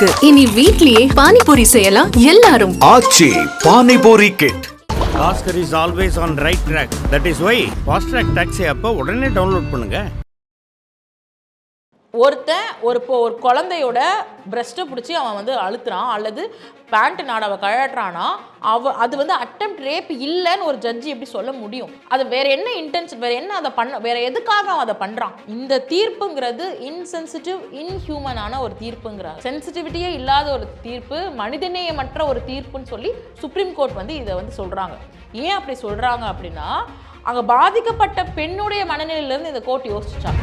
இருக்கு. இனி வீட்லயே பானிபூரி செய்யலாம் எல்லாரும். Aachi panipuri kit Oscar is always on right track. That is why Fast Track Taxi அப்போ உடனே டவுன்லோட் பண்ணுங்க. ஒருத்தன் ஒரு இப்போ ஒரு குழந்தையோட பிரஸ்ட்டை பிடிச்சி அவன் வந்து அழுத்துறான் அல்லது பேண்ட் நாடாவை கழட்டுறானா அவ அது வந்து அட்டம் ரேப் இல்லைன்னு ஒரு ஜட்ஜி எப்படி சொல்ல முடியும்? அது வேற என்ன இன்டென்ஷன் வேற என்ன அதை பண்ண வேற எதுக்காக அவன் அதை பண்ணுறான் இந்த தீர்ப்புங்கிறது இன்சென்சிட்டிவ் இன்ஹியூமனான ஒரு தீர்ப்புங்கிற சென்சிட்டிவிட்டியே இல்லாத ஒரு தீர்ப்பு மனிதநேயமற்ற ஒரு தீர்ப்புன்னு சொல்லி சுப்ரீம் கோர்ட் வந்து இதை வந்து சொல்கிறாங்க ஏன் அப்படி சொல்கிறாங்க அப்படின்னா அங்கே பாதிக்கப்பட்ட பெண்ணுடைய மனநிலையிலேருந்து இந்த கோர்ட் யோசிச்சாங்க.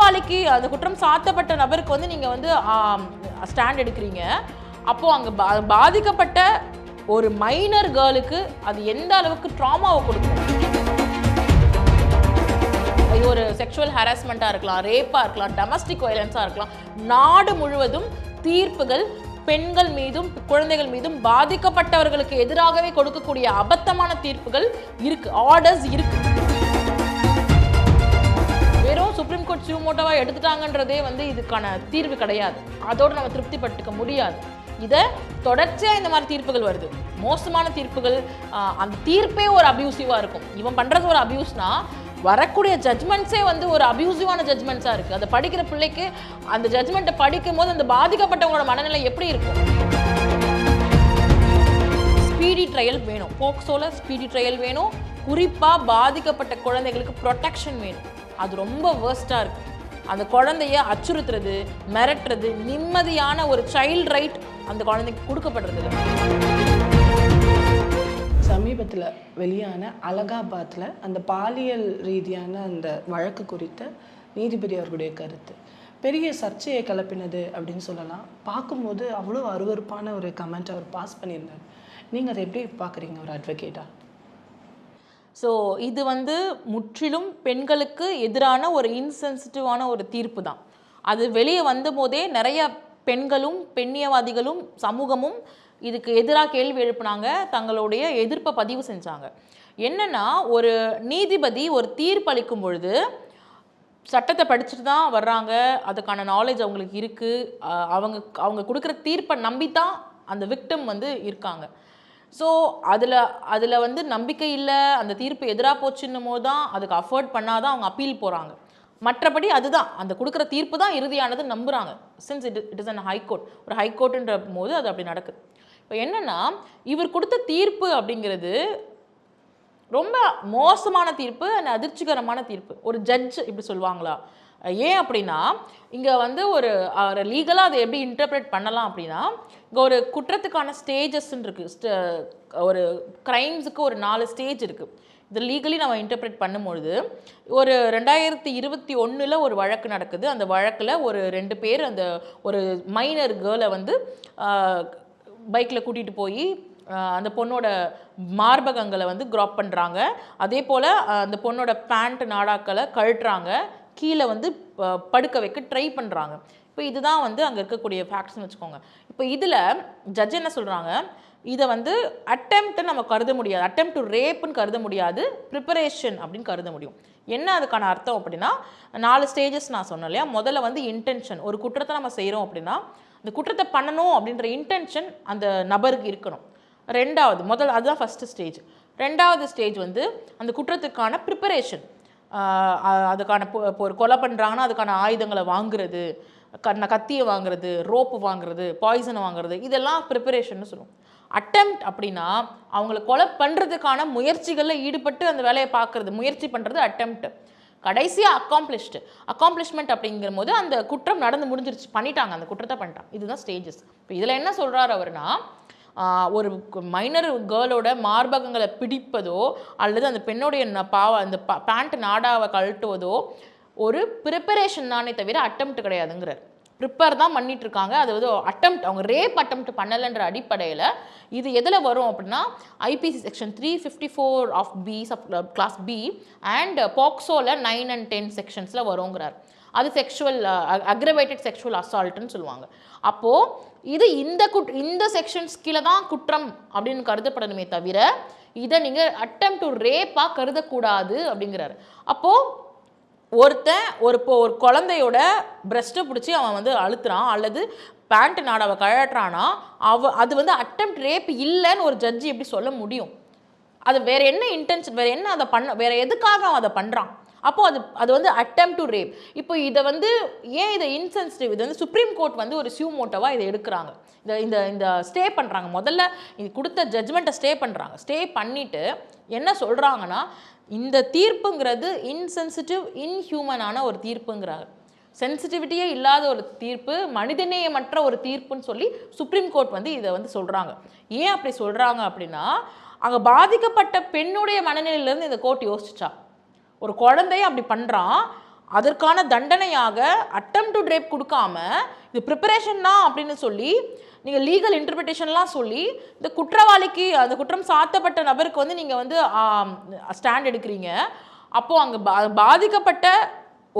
குற்றவாளிக்கு அந்த குற்றம் சாத்தப்பட்ட நபருக்கு வந்து நீங்கள் வந்து ஸ்டாண்ட் எடுக்கிறீங்க. அப்போது அங்கே பா பாதிக்கப்பட்ட ஒரு மைனர் கேர்ளுக்கு அது எந்த அளவுக்கு ட்ராமாவை கொடுக்கும்? ஒரு செக்ஷுவல் ஹராஸ்மெண்ட்டாக இருக்கலாம் ரேப்பாக இருக்கலாம் டொமஸ்டிக் வயலன்ஸாக இருக்கலாம். நாடு முழுவதும் தீர்ப்புகள் பெண்கள் மீதும் குழந்தைகள் மீதும் பாதிக்கப்பட்டவர்களுக்கு எதிராகவே கொடுக்கக்கூடிய அபத்தமான தீர்ப்புகள் இருக்கு ஆர்டர்ஸ் இருக்குது சுப்ரீம் கோர்ட் சிவமோட்டோவா எடுத்துட்டாங்கன்றதே வந்து இதுக்கான தீர்வு கிடையாது. அதோடு நம்ம திருப்திப்பட்டுக்க முடியாது. இதை தொடர்ச்சியாக இந்த மாதிரி தீர்ப்புகள் வருது. மோசமான தீர்ப்புகள் அந்த தீர்ப்பே ஒரு அப்யூசிவாக இருக்கும். இவன் பண்ணுறது ஒரு அப்யூஸ்னால் வரக்கூடிய ஜட்மெண்ட்ஸே வந்து ஒரு அப்யூசிவான ஜட்மெண்ட்ஸாக இருக்குது அதை படிக்கிற பிள்ளைக்கு அந்த ஜட்மெண்ட்டை படிக்கும் போது அந்த பாதிக்கப்பட்டவங்களோட மனநிலை எப்படி இருக்கும்? ஸ்பீடி ட்ரையல் வேணும். போக்சோல ஸ்பீடி ட்ரையல் வேணும். குறிப்பாக பாதிக்கப்பட்ட குழந்தைகளுக்கு ப்ரொடெக்ஷன் வேணும். அது ரொம்ப வேர்ஸ்ட்டாக இருக்குது அந்த குழந்தைய அச்சுறுத்துறது மிரட்டுறது நிம்மதியான ஒரு சைல்ட் ரைட் அந்த குழந்தைக்கு கொடுக்கப்படுறது சமீபத்தில் வெளியான அலகாபாத்தில் அந்த பாலியல் ரீதியான அந்த வழக்கு குறித்த நீதிபதி அவர்களுடைய கருத்து. பெரிய சர்ச்சையை கிளப்பினது அப்படின்னு சொல்லலாம். பார்க்கும்போது அவ்வளோ அருவருப்பான ஒரு கமெண்ட் அவர் பாஸ் பண்ணியிருந்தார். நீங்கள் அதை எப்படி பார்க்குறீங்க ஒரு அட்வொகேட்டாக ஸோ இது வந்து முற்றிலும் பெண்களுக்கு எதிரான ஒரு இன்சென்சிட்டிவான ஒரு தீர்ப்பு தான். அது வெளியே வந்தபோதே நிறைய பெண்களும் பெண்ணியவாதிகளும் சமூகமும் இதுக்கு எதிராக கேள்வி எழுப்புனாங்க. தங்களுடைய எதிர்ப்பை பதிவு செஞ்சாங்க. என்னென்னா ஒரு நீதிபதி ஒரு தீர்ப்பு அளிக்கும் பொழுது சட்டத்தை படிச்சுட்டு தான் வர்றாங்க. அதுக்கான நாலேஜ் அவங்களுக்கு இருக்குது அவங்க அவங்க கொடுக்குற தீர்ப்பை நம்பி தான் அந்த விக்டம் வந்து இருக்காங்க. ஸோ அதில் அதில் வந்து நம்பிக்கை இல்லை அந்த தீர்ப்பு எதிராக போச்சுன்னும் போது தான் அதுக்கு அஃபோர்ட் பண்ணாதான் அவங்க அப்பீல் போகிறாங்க மற்றபடி அதுதான் அந்த கொடுக்குற தீர்ப்பு தான் இறுதியானது நம்புகிறாங்க since it it is an high court ஒரு ஹைகோர்ட்டுன்ற போது அது அப்படி நடக்குது. இப்போ என்னென்னா இவர் கொடுத்த தீர்ப்பு அப்படிங்கிறது ரொம்ப மோசமான தீர்ப்பு அண்ட் அதிர்ச்சிகரமான தீர்ப்பு. ஒரு ஜட்ஜ் இப்படி சொல்லுவாங்களா? ஏன் அப்படின்னா இங்கே வந்து ஒரு லீகலாக அதை எப்படி இன்டர்பிரேட் பண்ணலாம் அப்படின்னா இங்கே ஒரு குற்றத்துக்கான ஸ்டேஜஸ்ன்னு இருக்குது ஒரு க்ரைம்ஸுக்கு ஒரு நாலு ஸ்டேஜ் இருக்குது இது லீகலி நம்ம இன்டர்பிரேட் பண்ணும்பொழுது ஒரு ரெண்டாயிரத்தி இருபத்தி ஒன்றில் ஒரு வழக்கு நடக்குது. அந்த வழக்கில் ஒரு ரெண்டு பேர் அந்த ஒரு மைனர் கேர்ளை வந்து பைக்கில் கூட்டிகிட்டு போய் அந்த பொண்ணோட மார்பகங்களை வந்து க்ராப் பண்ணுறாங்க அதே போல் அந்த பொண்ணோட பேண்ட் நாடாக்களை கழட்டுறாங்க. கீழே வந்து படுக்க வைக்க ட்ரை பண்ணுறாங்க இப்போ இதுதான் வந்து அங்கே இருக்கக்கூடிய ஃபேக்ட்ஸ்னு வச்சுக்கோங்க. இப்போ இதில் ஜட்ஜ் என்ன சொல்கிறாங்க இதை வந்து அட்டெம்ப்ட்டு நம்ம கருத முடியாது. Attempt டு ரேப்புன்னு கருத முடியாது. ப்ரிப்பரேஷன் அப்படின்னு கருத முடியும். என்ன அதுக்கான அர்த்தம் அப்படின்னா நாலு ஸ்டேஜஸ் நான் சொன்னேன் இல்லையா? முதல்ல வந்து இன்டென்ஷன் ஒரு குற்றத்தை நம்ம செய்கிறோம் அப்படின்னா அந்த குற்றத்தை பண்ணணும் அப்படின்ற இன்டென்ஷன் அந்த நபருக்கு இருக்கணும். ரெண்டாவது முதல் அதுதான் ஃபஸ்ட்டு ஸ்டேஜ் ரெண்டாவது ஸ்டேஜ் வந்து அந்த குற்றத்துக்கான ப்ரிப்பரேஷன் அதுக்கான இப்போ இப்போ ஒரு கொலை பண்ணுறாங்கன்னா அதுக்கான ஆயுதங்களை வாங்குறது கண்ண கத்தியை வாங்குறது ரோப்பு வாங்குறது பாய்சனை வாங்குறது இதெல்லாம் ப்ரிப்பரேஷன்னு சொல்லுவோம். அட்டெம்ப்ட் அப்படின்னா அவங்கள கொலை பண்ணுறதுக்கான முயற்சிகளில் ஈடுபட்டு அந்த வேலையை பார்க்குறது முயற்சி பண்ணுறது அட்டெம்ப்ட் கடைசியாக அக்காம்ப்ளிஷ்டு அக்காம்ப்ளிஷ்மெண்ட் அப்படிங்கிற போது அந்த குற்றம் நடந்து முடிஞ்சிருச்சு. பண்ணிட்டாங்க அந்த குற்றத்தை பண்ணிட்டாங்க. இதுதான் ஸ்டேஜஸ் இப்போ இதில் என்ன சொல்கிறாரு அவர்னா ஒரு மைனர் கேர்ளோட மார்பகங்களை பிடிப்பதோ அல்லது அந்த பெண்ணுடைய பாவ அந்த பேண்ட் நாடாவை கழட்டுவதோ ஒரு ப்ரிப்பரேஷன் தானே தவிர அட்டம்ப்ட் கிடையாதுங்கிறார். ப்ரிப்பேர் தான் பண்ணிட்டுருக்காங்க. அது வந்து அட்டம்ப்ட் அவங்க ரேப் அட்டம்ப்ட் பண்ணலைன்ற அடிப்படையில் இது எதில் வரும் அப்படின்னா IPC section three fifty four of B sub clause B and பாக்ஸோவில் nine and ten செக்ஷன்ஸில் வருங்கிறார். அது செக்ஷுவல் அக்ரவேட்டட் செக்ஷுவல் அசால்ட்டுன்னு சொல்லுவாங்க. அப்போது இது இந்த குட் இந்த செக்ஷன்ஸ் கீழே தான் குற்றம் அப்படின்னு கருதப்படணுமே தவிர இதை நீங்கள் அட்டம் டு ரேப்பாக கருதக்கூடாது அப்படிங்கிறாரு. அப்போது ஒருத்தன் ஒரு இப்போ ஒரு குழந்தையோட பிரஸ்ட்டை பிடிச்சி அவன் வந்து அழுத்துறான் அல்லது பேண்ட் நாடாவை கழட்டுறான்னா அவ அது வந்து அட்டெம்ட் ரேப் இல்லைன்னு ஒரு ஜட்ஜி எப்படி சொல்ல முடியும்? அது வேறு என்ன இன்டென்ஷன் வேறு என்ன அதை பண்ண வேறு எதுக்காக அவன் அதை பண்ணுறான் அப்போது அது அது வந்து அட்டம் டு ரேப் இப்போ இதை வந்து ஏன் இதை இன்சென்சிட்டிவ் இது வந்து சுப்ரீம் கோர்ட் வந்து ஒரு சியூ மோட்டோவாக இதை எடுக்கிறாங்க. இந்த இந்த இந்த ஸ்டே பண்ணுறாங்க முதல்ல இது கொடுத்த ஜட்ஜ்மெண்ட்டை ஸ்டே பண்ணுறாங்க ஸ்டே பண்ணிவிட்டு என்ன சொல்கிறாங்கன்னா இந்த தீர்ப்புங்கிறது இன்சென்சிட்டிவ் இன்ஹியூமனான ஒரு தீர்ப்புங்கிறாங்க. சென்சிட்டிவிட்டியே இல்லாத ஒரு தீர்ப்பு மனிதநேயமற்ற ஒரு தீர்ப்புன்னு சொல்லி சுப்ரீம் கோர்ட் வந்து இதை வந்து சொல்கிறாங்க ஏன் அப்படி சொல்கிறாங்க அப்படின்னா அங்கே பாதிக்கப்பட்ட பெண்ணுடைய மனநிலையிலேருந்து இந்த கோர்ட் யோசிச்சா. ஒரு குழந்தைய அப்படி பண்ணுறான் அதற்கான தண்டனையாக அட்டம் டு ட்ரேப் கொடுக்காம இது ப்ரிப்பரேஷன் தான் அப்படின்னு சொல்லி நீங்கள் லீகல் இன்டர்பிரிட்டேஷன்லாம் சொல்லி இந்த குற்றவாளிக்கு அந்த குற்றம் சாத்தப்பட்ட நபருக்கு வந்து நீங்கள் வந்து ஸ்டாண்ட் எடுக்கிறீங்க. அப்போது அங்கே பா பாதிக்கப்பட்ட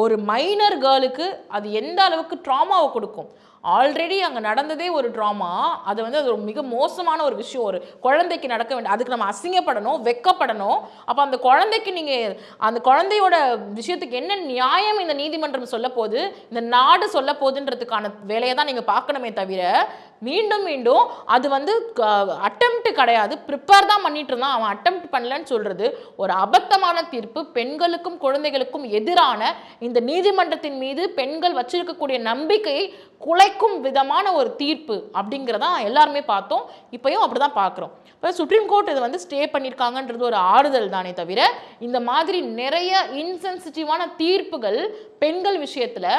ஒரு மைனர் கேர்ளுக்கு அது எந்த அளவுக்கு ட்ராமாவை கொடுக்கும்? ஆல்ரெடி அங்கே நடந்ததே ஒரு ட்ராமா அது வந்து அது ஒரு மிக மோசமான ஒரு விஷயம். ஒரு குழந்தைக்கு நடக்க வேண்டிய அதுக்கு நம்ம அசிங்கப்படணும் வெக்கப்படணும். அப்போ அந்த குழந்தைக்கு நீங்கள் அந்த குழந்தையோட விஷயத்துக்கு என்ன நியாயம் இந்த நீதிமன்றம் சொல்ல போகுது? இந்த நாடு சொல்ல போகுதுன்றதுக்கான வேலையை தான் நீங்கள் பார்க்கணுமே தவிர மீண்டும் மீண்டும் அது வந்து அட்டம்ப்ட் கிடையாது. ப்ரிப்பேர் தான் பண்ணிட்டு இருந்தான். அவன் அட்டம்ப்ட் பண்ணலன்னு சொல்றது ஒரு அபத்தமான தீர்ப்பு. பெண்களுக்கும் குழந்தைகளுக்கும் எதிரான இந்த நீதிமன்றத்தின் மீது பெண்கள் வச்சிருக்கக்கூடிய நம்பிக்கையை குலைக்கும் விதமான ஒரு தீர்ப்பு அப்படிங்கிறதான் எல்லாருமே பார்த்தோம். இப்பயும் அப்படிதான் பார்க்குறோம். இப்போ சுப்ரீம் கோர்ட் இதை வந்து ஸ்டே பண்ணியிருக்காங்கன்றது ஒரு ஆறுதல் தானே தவிர இந்த மாதிரி நிறைய இன்சென்சிட்டிவான தீர்ப்புகள் பெண்கள் விஷயத்தில்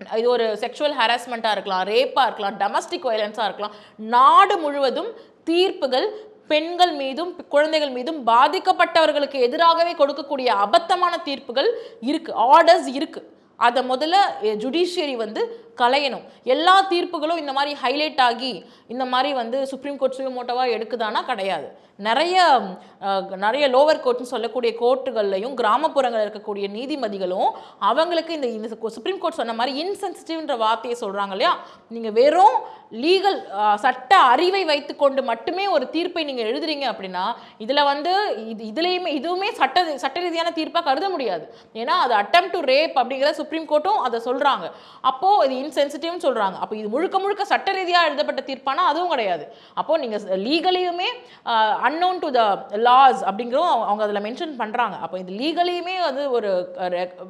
இது ஒரு செக்ஷுவல் ஹராஸ்மெண்ட்டாக இருக்கலாம் ரேப்பாக இருக்கலாம் டொமஸ்டிக் வயலன்ஸாக இருக்கலாம். நாடு முழுவதும் தீர்ப்புகள் பெண்கள் மீதும் குழந்தைகள் மீதும் பாதிக்கப்பட்டவர்களுக்கு எதிராகவே கொடுக்கக்கூடிய அபத்தமான தீர்ப்புகள் இருக்குது ஆர்டர்ஸ் இருக்குது அதை முதல்ல ஜுடிஷியரி வந்து கலையணும் எல்லா தீர்ப்புகளும் இந்த மாதிரி ஹைலைட் ஆகி இந்த மாதிரி வந்து சுப்ரீம் கோர்ட் சுயமோட்டோவாக எடுக்குதானா கிடையாது. நிறைய நிறைய லோவர் கோர்ட்னு சொல்லக்கூடிய கோர்ட்டுகள்லையும் கிராமப்புறங்களில் இருக்கக்கூடிய நீதிபதிகளும் அவங்களுக்கு இந்த இந்த சுப்ரீம் கோர்ட் சொன்ன மாதிரி இன்சென்சிட்டிவ்ன்ற வார்த்தையை சொல்கிறாங்க இல்லையா? நீங்கள் வெறும் லீகல் சட்ட அறிவை வைத்துக்கொண்டு மட்டுமே ஒரு தீர்ப்பை நீங்கள் எழுதுறீங்க அப்படின்னா இதில் வந்து இது இதுலேயுமே இதுவுமே சட்ட சட்ட ரீதியான தீர்ப்பாக கருத முடியாது. ஏன்னா அது அட்டம் டு ரேப் அப்படிங்கிற சுப்ரீம் கோர்ட்டும் அதை சொல்கிறாங்க அப்போது இது இன்சென்சிட்டிவ்னு சொல்கிறாங்க அப்போ இது முழுக்க முழுக்க சட்ட ரீதியாக எழுதப்பட்ட தீர்ப்பானா அதுவும் கிடையாது. அப்போது நீங்கள் லீகலையுமே அன்னோன் டு த லாஸ் அப்படிங்கிறதும் அவங்க- அவங்க அதில் மென்ஷன் பண்ணுறாங்க அப்போ இது லீகலியுமே வந்து ஒரு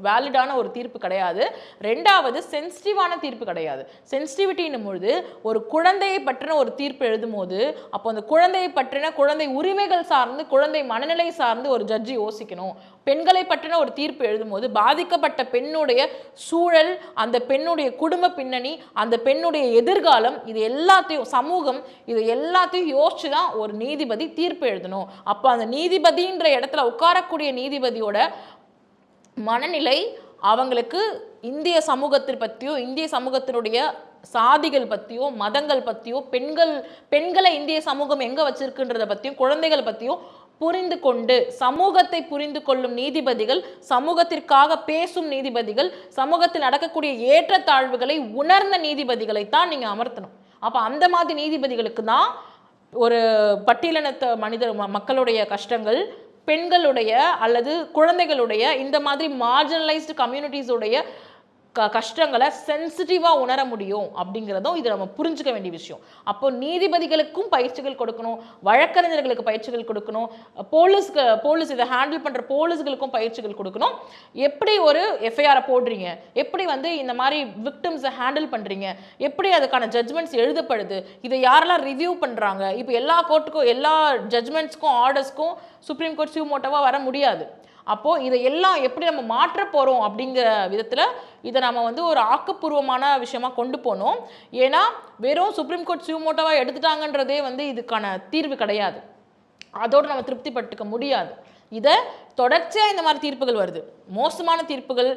வேலிடான ஒரு தீர்ப்பு கிடையாது. ரெண்டாவது சென்சிட்டிவான தீர்ப்பு கிடையாது. சென்சிட்டிவிட்டின்னும் பொழுது ஒரு குழந்தையை பற்றின ஒரு தீர்ப்பு எழுதும் போது அப்போ அந்த குழந்தையை பற்றின குழந்தை உரிமைகள் சார்ந்து குழந்தை மனநிலை சார்ந்து ஒரு ஜட்ஜி யோசிக்கணும். பெண்களை பற்றின ஒரு தீர்ப்பு எழுதும்போது பாதிக்கப்பட்ட பெண்ணுடைய சூழல் அந்த பெண்ணுடைய குடும்ப பின்னணி அந்த பெண்ணுடைய எதிர்காலம் இது எல்லாத்தையும் சமூகம் இது எல்லாத்தையும் யோசிச்சு தான் ஒரு நீதிபதி தீர்ப்பு எழுதணும். அப்போ அந்த நீதிபதின்ற இடத்துல உட்காரக்கூடிய நீதிபதியோட மனநிலை அவங்களுக்கு இந்திய சமூகத்தை பற்றியோ இந்திய சமூகத்தினுடைய சாதிகள் பற்றியோ மதங்கள் பற்றியோ பெண்கள் பெண்களை இந்திய சமூகம் எங்கே வச்சிருக்குன்றத பற்றியும் குழந்தைகள் பற்றியும் புரிந்து கொண்டு சமூகத்தை புரிந்து கொள்ளும் நீதிபதிகள் சமூகத்திற்காக பேசும் நீதிபதிகள் சமூகத்தில் நடக்கக்கூடிய ஏற்றத்தாழ்வுகளை உணர்ந்த நீதிபதிகளை தான் நீங்கள் அமர்த்தணும். அப்போ அந்த மாதிரி நீதிபதிகளுக்கு தான் ஒரு பட்டியலினத்த மனிதர் ம- மக்களுடைய கஷ்டங்கள் பெண்களுடைய அல்லது குழந்தைகளுடைய இந்த மாதிரி மார்ஜினலைஸ்டு கம்யூனிட்டிஸுடைய க கஷ்டங்களை சென்சிட்டிவாக உணர முடியும் அப்படிங்கிறதும் இது நம்ம புரிஞ்சுக்க வேண்டிய விஷயம். அப்போ நீதிபதிகளுக்கும் பயிற்சிகள் கொடுக்கணும் வழக்கறிஞர்களுக்கு பயிற்சிகள் கொடுக்கணும் போலீஸ்க்கு போலீஸ் இதை ஹேண்டில் பண்ணுற போலீஸ்களுக்கும் பயிற்சிகள் கொடுக்கணும். எப்படி ஒரு எஃப்ஐஆரை போடுறீங்க? எப்படி வந்து இந்த மாதிரி விக்டிம்ஸை ஹேண்டில் பண்ணுறீங்க எப்படி அதுக்கான ஜட்ஜ்மெண்ட்ஸ் எழுதப்படுது? இதை யாரெல்லாம் ரிவ்யூ பண்ணுறாங்க இப்போ எல்லா கோர்ட்டுக்கும் எல்லா ஜட்ஜ்மெண்ட்ஸ்க்கும் ஆர்டர்ஸ்க்கும் சுப்ரீம் கோர்ட் சிவமோட்டோவாக வர முடியாது. அப்போது இதை எல்லாம் எப்படி நம்ம மாற்ற போகிறோம் அப்படிங்கிற விதத்தில் இதை நம்ம வந்து ஒரு ஆக்கப்பூர்வமான விஷயமா கொண்டு போகணும் ஏன்னா வெறும் சுப்ரீம் கோர்ட் சிவமோட்டோவாக எடுத்துட்டாங்கன்றதே வந்து இதுக்கான தீர்வு கிடையாது. அதோடு நம்ம திருப்திப்பட்டுக்க முடியாது. இதை தொடர்ச்சியாக இந்த மாதிரி தீர்ப்புகள் வருது. மோசமான தீர்ப்புகள்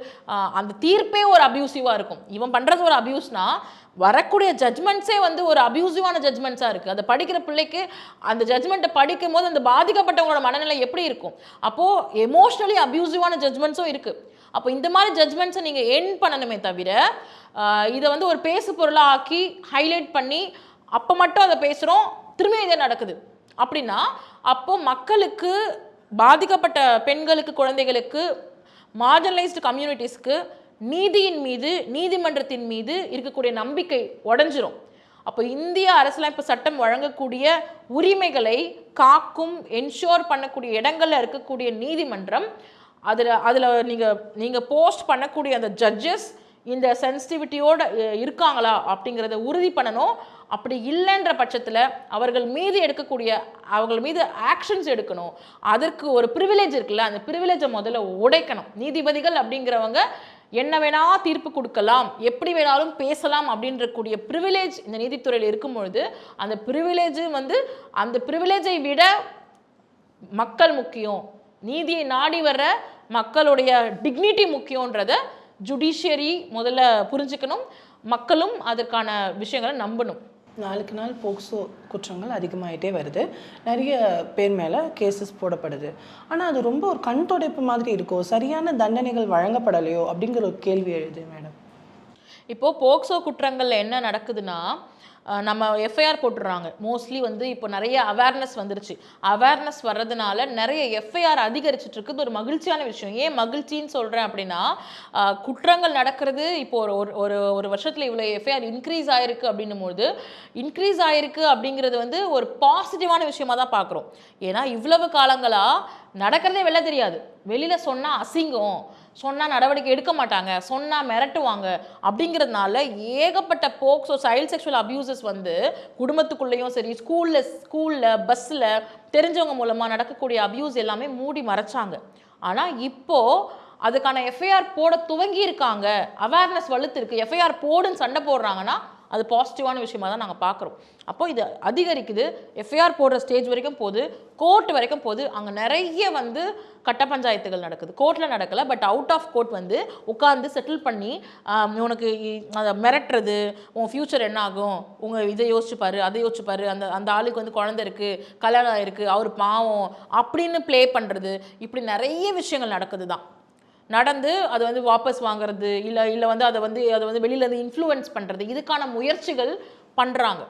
அந்த தீர்ப்பே ஒரு அப்யூசிவாக இருக்கும். இவன் பண்ணுறது ஒரு அப்யூஸ்னால் வரக்கூடிய ஜட்மெண்ட்ஸே வந்து ஒரு அப்யூசிவான ஜட்மெண்ட்ஸாக இருக்குது அதை படிக்கிற பிள்ளைக்கு அந்த ஜட்மெண்ட்டை படிக்கும் போது அந்த பாதிக்கப்பட்டவங்களோட மனநிலை எப்படி இருக்கும்? அப்போது எமோஷ்னலி அப்யூசிவான ஜட்மெண்ட்ஸும் இருக்குது அப்போ இந்த மாதிரி ஜட்மெண்ட்ஸை நீங்கள் என் பண்ணணுமே தவிர இதை வந்து ஒரு பேசு பொருளாக ஆக்கி ஹைலைட் பண்ணி அப்போ மட்டும் அதை பேசுகிறோம் திரும்ப இதே நடக்குது. அப்படின்னா அப்போ மக்களுக்கு பாதிக்கப்பட்ட பெண்களுக்கு குழந்தைகளுக்கு மார்ஜனலைஸ்டு கம்யூனிட்டிஸ்க்கு நீதியின் மீது நீதிமன்றத்தின் மீது இருக்கக்கூடிய நம்பிக்கை உடஞ்சிரும். அப்போ இந்திய அரசியலமைப்பு சட்டம் வழங்கக்கூடிய உரிமைகளை காக்கும் என்ஷோர் பண்ணக்கூடிய இடங்களில் இருக்கக்கூடிய நீதிமன்றம் அதில் அதில் நீங்கள் நீங்கள் போஸ்ட் பண்ணக்கூடிய அந்த ஜட்ஜஸ் இந்த சென்சிட்டிவிட்டியோடு இருக்காங்களா அப்படிங்கிறத உறுதி பண்ணணும். அப்படி இல்லைன்ற பட்சத்தில் அவர்கள் மீது எடுக்கக்கூடிய அவர்கள் மீது ஆக்ஷன்ஸ் எடுக்கணும். அதற்கு ஒரு ப்ரிவிலேஜ் இருக்குல்ல அந்த ப்ரிவிலேஜை முதல்ல உடைக்கணும். நீதிபதிகள் அப்படிங்கிறவங்க என்ன வேணா தீர்ப்பு கொடுக்கலாம் எப்படி வேணாலும் பேசலாம் அப்படின்ற கூடிய ப்ரிவிலேஜ் இந்த நீதித்துறையில் இருக்கும் பொழுது அந்த ப்ரிவிலேஜ் வந்து அந்த ப்ரிவிலேஜை விட மக்கள் முக்கியம். நீதியை நாடி வர்ற மக்களுடைய டிக்னிட்டி முக்கியன்றத ஜுடிஷியரி முதல்ல புரிஞ்சுக்கணும். மக்களும் அதற்கான விஷயங்களை நம்பணும். நாளுக்கு நாள் போக்சோ குற்றங்கள் அதிகமாகிட்டே வருது. நிறைய பேர் மேலே கேசஸ் போடப்படுது. ஆனால் அது ரொம்ப ஒரு கண் துடைப்பு மாதிரி இருக்கோ? சரியான தண்டனைகள் வழங்கப்படலையோ? அப்படிங்கிற ஒரு கேள்வி எழுது மேடம். இப்போது போக்சோ குற்றங்களில் என்ன நடக்குதுன்னா நம்ம எஃப்ஐஆர் போட்டுடுறாங்க. மோஸ்ட்லி வந்து இப்போ நிறைய அவேர்னஸ் வந்துருச்சு. அவேர்னஸ் வர்றதுனால நிறைய எஃப்ஐஆர் அதிகரிச்சிட்டு இருக்குது ஒரு மகிழ்ச்சியான விஷயம். ஏன் மகிழ்ச்சின்னு சொல்கிறேன் அப்படின்னா குற்றங்கள் நடக்கிறது இப்போ ஒரு ஒரு ஒரு ஒரு வருஷத்தில் இவ்வளோ எஃப்ஐஆர் இன்க்ரீஸ் ஆயிருக்கு அப்படின்னும் போது இன்க்ரீஸ் ஆயிருக்கு அப்படிங்கிறது வந்து ஒரு பாசிட்டிவான விஷயமா தான் பார்க்குறோம். ஏன்னா இவ்வளவு காலங்களாக நடக்கிறதே வெளில தெரியாது. வெளியில் சொன்னால் அசிங்கம். சொன்னால் நடவடிக்கை எடுக்க மாட்டாங்க சொன்னால் மிரட்டுவாங்க. அப்படிங்கிறதுனால ஏகப்பட்ட போக்ஸோ சைல்ட் செக்ஷுவல் அப்யூசஸ் வந்து குடும்பத்துக்குள்ளேயும் சரி ஸ்கூலில் ஸ்கூலில் பஸ்ஸில் தெரிஞ்சவங்க மூலமாக நடக்கக்கூடிய அப்யூஸ் எல்லாமே மூடி மறைச்சாங்க. ஆனால் இப்போது அதுக்கான எஃப்ஐஆர் போட துவங்கி இருக்காங்க அவேர்னஸ் வலுத்து இருக்கு. எஃப்ஐஆர் போடுன்னு சண்டை போடுறாங்கன்னா அது பாசிட்டிவான விஷயமா தான் நாங்கள் பார்க்குறோம் அப்போ இது அதிகரிக்குது. எஃப்ஐஆர் போடுற ஸ்டேஜ் வரைக்கும் போகுது. கோர்ட் வரைக்கும் போகுது. அங்கே நிறைய வந்து கட்ட பஞ்சாயத்துகள் நடக்குது. கோர்ட்டில் நடக்கலை பட் அவுட் ஆஃப் கோர்ட் வந்து உட்காந்து செட்டில் பண்ணி உனக்கு அதை மிரட்டுறது உன் ஃப்யூச்சர் என்ன ஆகும்? உங்கள் இதை யோசிச்சுப்பாரு அதை யோசிச்சுப்பாரு அந்த அந்த ஆளுக்கு வந்து குழந்தை இருக்குது கல்யாணம் இருக்குது அவர் பாவம் அப்படின்னு ப்ளே பண்ணுறது இப்படி நிறைய விஷயங்கள் நடக்குது தான் நடந்து அதை வந்து வாபஸ் வாங்குறது இல்லை இல்லை வந்து அதை வந்து அதை வந்து வெளியில் இருந்து இன்ஃப்ளூயன்ஸ் பண்ணுறது இதுக்கான முயற்சிகள் பண்ணுறாங்க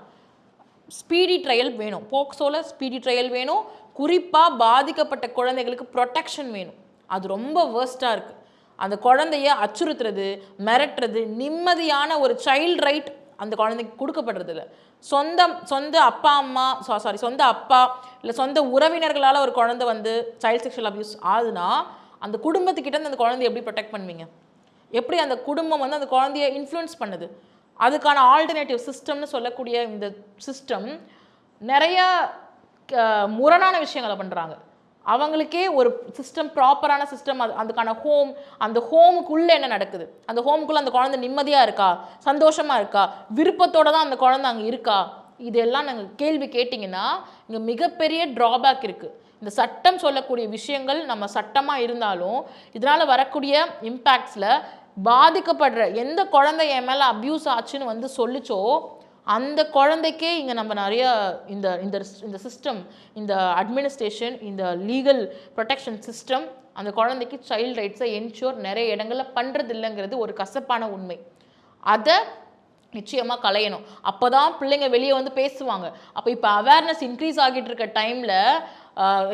ஸ்பீடி ட்ரையல் வேணும். போக்சோவில் ஸ்பீடி ட்ரையல் வேணும். குறிப்பாக பாதிக்கப்பட்ட குழந்தைகளுக்கு ப்ரொடெக்ஷன் வேணும். அது ரொம்ப வேர்ஸ்ட்டாக இருக்குது அந்த குழந்தைய அச்சுறுத்துறது மிரட்டுறது நிம்மதியான ஒரு சைல்ட் ரைட் அந்த குழந்தைக்கு கொடுக்கப்படுறது இல்ல. சொந்த சொந்த அப்பா அம்மா சாரி சொந்த அப்பா இல்லை சொந்த உறவினர்களால் ஒரு குழந்தை வந்து சைல்ட் செக்ஷுவல் அப்யூஸ் ஆகுதுன்னா அந்த குடும்பத்துக்கிட்ட அந்த குழந்தைய எப்படி ப்ரொடெக்ட் பண்ணுவீங்க? எப்படி அந்த குடும்பம் வந்து அந்த குழந்தைய இன்ஃப்ளூயன்ஸ் பண்ணுது? அதுக்கான ஆல்டர்னேட்டிவ் சிஸ்டம்னு சொல்லக்கூடிய இந்த சிஸ்டம் நிறைய க- முரணான விஷயங்களை பண்ணுறாங்க அவங்களுக்கே ஒரு சிஸ்டம் ப்ராப்பரான சிஸ்டம் அது அதுக்கான ஹோம் அந்த ஹோமுக்குள்ளே என்ன நடக்குது? அந்த ஹோமுக்குள்ளே அந்த குழந்தை நிம்மதியாக இருக்கா? சந்தோஷமாக இருக்கா? விருப்பத்தோடு தான் அந்த குழந்தை அங்கே இருக்கா? இதெல்லாம் நாங்கள் கேள்வி கேட்டிங்கன்னா இங்கே மிகப்பெரிய ட்ராபேக் இருக்குது இந்த சட்டம் சொல்லக்கூடிய விஷயங்கள் நம்ம சட்டமாக இருந்தாலும் இதனால் வரக்கூடிய இம்பேக்ட்ஸில் பாதிக்கப்படுற எந்த குழந்தை என் மேலே அப்யூஸ் ஆச்சுன்னு வந்து சொல்லிச்சோ அந்த குழந்தைக்கே இங்கே நம்ம நிறைய இந்த இந்த இந்த சிஸ்டம் இந்த அட்மினிஸ்ட்ரேஷன் இந்த லீகல் ப்ரொடெக்ஷன் சிஸ்டம் அந்த குழந்தைக்கு சைல்ட் ரைட்ஸை என்ஷூர் நிறைய இடங்களில் பண்ணுறது இல்லைங்கிறது ஒரு கசப்பான உண்மை. அதை நிச்சயமாக களையணும் அப்போ தான் பிள்ளைங்க வெளியே வந்து பேசுவாங்க. அப்போ இப்போ அவேர்னஸ் இன்க்ரீஸ் ஆகிட்டு இருக்க டைமில்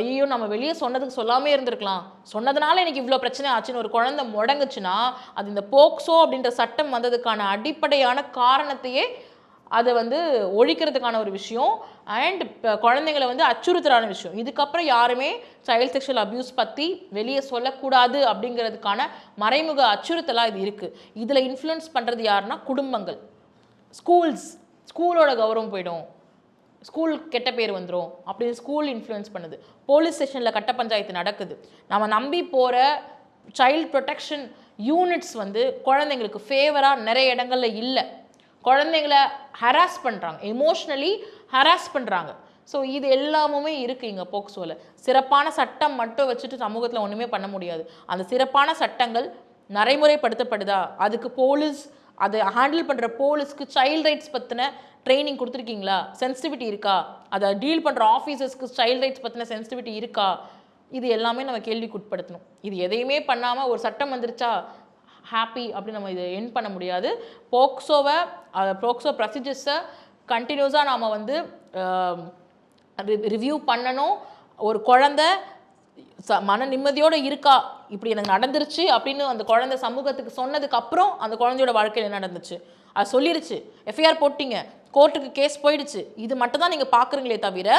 ஐயோ நம்ம வெளியே சொன்னதுக்கு சொல்லாமே இருந்திருக்கலாம். சொன்னதுனால எனக்கு இவ்வளோ பிரச்சனை ஆச்சுன்னு ஒரு குழந்தை முடங்குச்சுன்னா அது இந்த போக்சோ அப்படின்ற சட்டம் வந்ததுக்கான அடிப்படையான காரணத்தையே அதை வந்து ஒழிக்கிறதுக்கான ஒரு விஷயம். அண்ட் குழந்தைங்களை வந்து அச்சுறுத்தலான விஷயம். இதுக்கப்புறம் யாருமே சைல்ட் செக்ஷுவல் அப்யூஸ் பற்றி வெளியே சொல்லக்கூடாது அப்படிங்கிறதுக்கான மறைமுக அச்சுறுத்தலாக இது இருக்குது இதில் இன்ஃப்ளூயன்ஸ் பண்ணுறது யாருன்னா குடும்பங்கள். ஸ்கூல்ஸ் ஸ்கூலோட கௌரவம் போயிடும். ஸ்கூல் கெட்ட பேர் வந்துடும் அப்படின்னு ஸ்கூல் இன்ஃப்ளூயன்ஸ் பண்ணுது. போலீஸ் ஸ்டேஷனில் கட்ட பஞ்சாயத்து நடக்குது. நம்ம நம்பி போகிற சைல்ட் ப்ரொடெக்ஷன் யூனிட்ஸ் வந்து குழந்தைங்களுக்கு ஃபேவராக நிறைய இடங்களில் இல்லை. குழந்தைங்கள ஹராஸ் பண்ணுறாங்க எமோஷ்னலி ஹராஸ் பண்ணுறாங்க ஸோ இது எல்லாமுமே இருக்குது இங்கே போக்சோவில் சிறப்பான சட்டம் மட்டும் வச்சுட்டு சமூகத்தில் ஒன்றுமே பண்ண முடியாது. அந்த சிறப்பான சட்டங்கள் நடைமுறைப்படுத்தப்படுதா? அதுக்கு போலீஸ் அதை ஹேண்டில் பண்ணுற போலீஸ்க்கு சைல்ட் ரைட்ஸ் பற்றின ட்ரைனிங் கொடுத்துருக்கீங்களா? சென்சிட்டிவிட்டி இருக்கா? அதை டீல் பண்ணுற ஆஃபீஸர்ஸ்க்கு சைல்ட் ரைட்ஸ் பற்றின சென்சிட்டிவிட்டி இருக்கா? இது எல்லாமே நம்ம கேள்விக்கு உட்படுத்தணும் இது எதையுமே பண்ணாமல் ஒரு சட்டம் வந்துருச்சா? ஹாப்பி அப்படின்னு நம்ம இதை என் பண்ண முடியாது. போக்சோவை போக்சோ ப்ரொசீஜர்ஸை கண்டினியூஸாக நாம் வந்து ரிவ்யூ பண்ணணும். ஒரு குழந்த ச- மன நிம்மதியோடு இருக்கா? இப்படி எனக்கு நடந்துருச்சு அப்படின்னு அந்த குழந்தை சமூகத்துக்கு சொன்னதுக்கு அப்புறம் அந்த குழந்தையோட வாழ்க்கையில் என்ன நடந்துச்சு? அது சொல்லிருச்சு. எஃப்ஐஆர் போட்டிங்க. கோர்ட்டுக்கு கேஸ் போயிடுச்சு. இது மட்டும் தான் நீங்கள் பார்க்குறீங்களே தவிர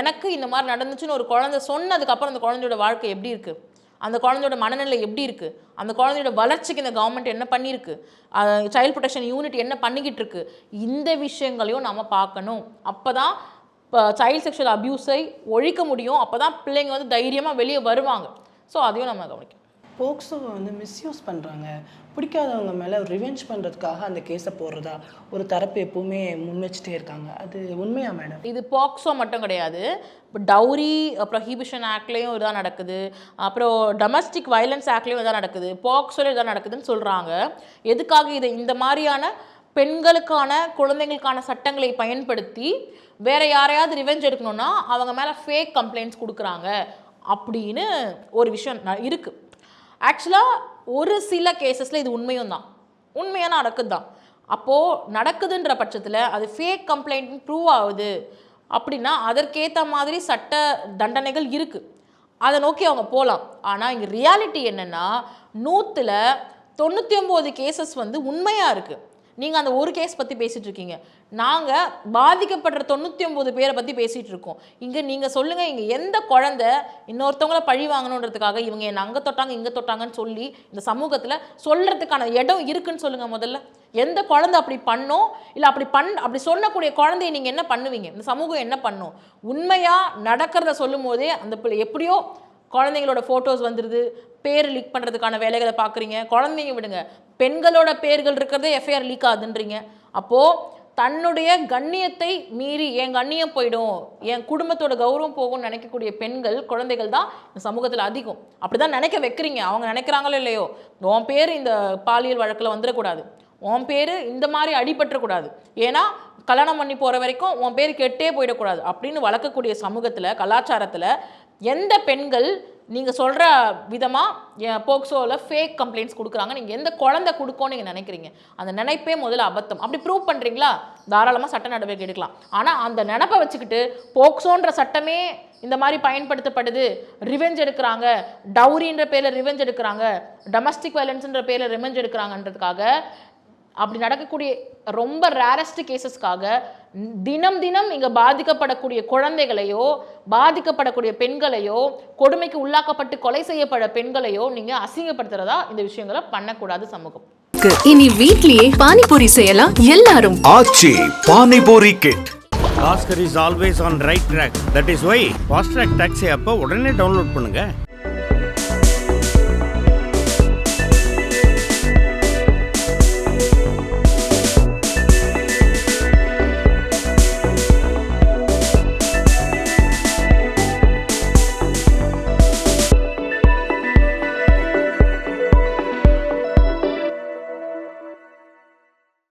எனக்கு இந்த மாதிரி நடந்துச்சுன்னு ஒரு குழந்தை சொன்னதுக்கப்புறம் அந்த குழந்தையோட வாழ்க்கை எப்படி இருக்குது அந்த குழந்தையோட மனநிலை எப்படி இருக்குது அந்த குழந்தையோட வளர்ச்சிக்கு இந்த கவர்மெண்ட் என்ன பண்ணியிருக்கு? சைல்ட் ப்ரொடெக்ஷன் யூனிட் என்ன பண்ணிக்கிட்டு இருக்கு? இந்த விஷயங்களையும் நம்ம பார்க்கணும். அப்போ தான் சைல்ட் செக்ஷுவல் அப்யூஸை ஒழிக்க முடியும். அப்போ தான் பிள்ளைங்க வந்து தைரியமாக வெளியே வருவாங்க. ஸோ அதையும் நம்ம கவனிக்கணும். போக்சோவை வந்து மிஸ்யூஸ் பண்ணுறாங்க பிடிக்காதவங்க மேலே ரிவெஞ்ச் பண்ணுறதுக்காக அந்த கேஸை போடுறதா? ஒரு தரப்பு எப்பவுமே முன் வச்சுட்டே இருக்காங்க. அது உண்மையா மேடம் இது பாக்ஸோ மட்டும் கிடையாது. இப்போ டவுரி ப்ரொஹிபிஷன் ஆக்ட்லேயும் இதான் நடக்குது. அப்புறம் டொமஸ்டிக் வயலன்ஸ் ஆக்ட்லேயும் இதான் நடக்குது. பாக்ஸோல இதான் நடக்குதுன்னு சொல்கிறாங்க எதுக்காக இது? இந்த மாதிரியான பெண்களுக்கான குழந்தைங்களுக்கான சட்டங்களை பயன்படுத்தி வேற யாரையாவது ரிவெஞ்ச் எடுக்கணும்னா அவங்க மேலே ஃபேக் கம்ப்ளைண்ட்ஸ் கொடுக்குறாங்க. அப்படின்னு ஒரு விஷயம் இருக்குது ஆக்சுவலாக ஒரு சில கேசஸில் இது உண்மையும் தான். உண்மையான நடக்குது? தான் அப்போது நடக்குதுன்ற பட்சத்தில் அது ஃபேக் கம்ப்ளைண்ட் ப்ரூவ் ஆகுது அப்படின்னா அதற்கேற்ற மாதிரி சட்ட தண்டனைகள் இருக்குது அதை நோக்கி அவங்க போகலாம் ஆனால் இங்கே ரியாலிட்டி என்னென்னா நூற்றில் தொண்ணூற்றி ஒம்பது கேசஸ் வந்து உண்மையாக இருக்குது நீங்கள் அந்த ஒரு கேஸ் பற்றி பேசிகிட்டு இருக்கீங்க நாங்கள் பாதிக்கப்படுற தொண்ணூற்றி ஒம்பது பேரை பற்றி பேசிகிட்டு இருக்கோம் இங்கே நீங்கள் சொல்லுங்கள் இங்கே எந்த குழந்த இன்னொருத்தவங்கள பழி வாங்கணுன்றதுக்காக இவங்க என்னை அங்கே தொட்டாங்க இங்கே தொட்டாங்கன்னு சொல்லி இந்த சமூகத்தில் சொல்கிறதுக்கான இடம் இருக்குன்னு சொல்லுங்கள் முதல்ல. எந்த குழந்தை அப்படி பண்ணோம்? இல்லை அப்படி பண் அப்படி சொல்லக்கூடிய குழந்தைய நீங்கள் என்ன பண்ணுவீங்க? இந்த சமூகம் என்ன பண்ணும்? உண்மையாக நடக்கிறத சொல்லும் போதே அந்த பிள்ளை எப்படியோ குழந்தைங்களோட ஃபோட்டோஸ் வந்துடுது பேர் லீக் பண்ணுறதுக்கான வேலைகளை பார்க்குறீங்க. குழந்தைங்க விடுங்க பெண்களோட பேர்கள் இருக்கிறதே எஃப்ஐஆர் லீக் ஆகுதுன்றீங்க. அப்போது தன்னுடைய கண்ணியத்தை மீறி என் கண்ணியம் போயிடும் என் குடும்பத்தோட கௌரவம் போகும்னு நினைக்கக்கூடிய பெண்கள் குழந்தைகள் தான் இந்த சமூகத்தில் அதிகம். அப்படி தான் நினைக்க வைக்கிறீங்க. அவங்க நினைக்கிறாங்களோ இல்லையோ உன் பேர் இந்த பாலியல் வழக்கில் வந்துடக்கூடாது. உன் பேர் இந்த மாதிரி அடிபட்டுறக்கூடாது. ஏன்னா கல்யாணம் பண்ணி போகிற வரைக்கும் உன் பேர் கெட்டே போயிடக்கூடாது. அப்படின்னு வளர்க்கக்கூடிய சமூகத்தில் கலாச்சாரத்தில் எந்த பெண்கள் நீங்கள் சொல்கிற விதமாக போக்சோவில் ஃபேக் கம்ப்ளைண்ட்ஸ் கொடுக்குறாங்க. நீங்கள் எந்த குழந்தை கொடுக்கோன்னு நீங்கள் நினைக்கிறீங்க. அந்த நினைப்பே முதல்ல அபத்தம். அப்படி ப்ரூவ் பண்ணுறீங்களா தாராளமாக சட்ட நடவடிக்கை எடுக்கலாம். ஆனால் அந்த நினப்பை வச்சுக்கிட்டு போக்சோன்ற சட்டமே இந்த மாதிரி பயன்படுத்தப்படுது. ரிவெஞ்ச் எடுக்கிறாங்க. டவுரின்ற பேரில் ரிவெஞ்ச் எடுக்கிறாங்க. டொமஸ்டிக் வயலன்ஸுன்ற பேரில் ரிவெஞ்ச் எடுக்கிறாங்கன்றதுக்காக அப்படி நடக்கக்கூடிய ரொம்ப ரேரஸ்ட் கேசஸ்க்காக தினம் தினம் இங்கே பாதிக்கப்படக்கூடிய குழந்தைகளையோ பாதிக்கப்படக்கூடிய பெண்களையோ கொடுமைக்கு உள்ளாக்கப்பட்டு கொலை செய்யப்பட பெண்களையோ நீங்கள் அசிங்கப்படுத்துறதா இந்த விஷயங்களை பண்ணக்கூடாது சமூகம். இனி வீட்லயே பானிபூரி செய்யலாம் எல்லாரும். Aachi panipuri kit Oscar is always on right track that is why fast track taxi அப்போ உடனே டவுன்லோட் பண்ணுங்க.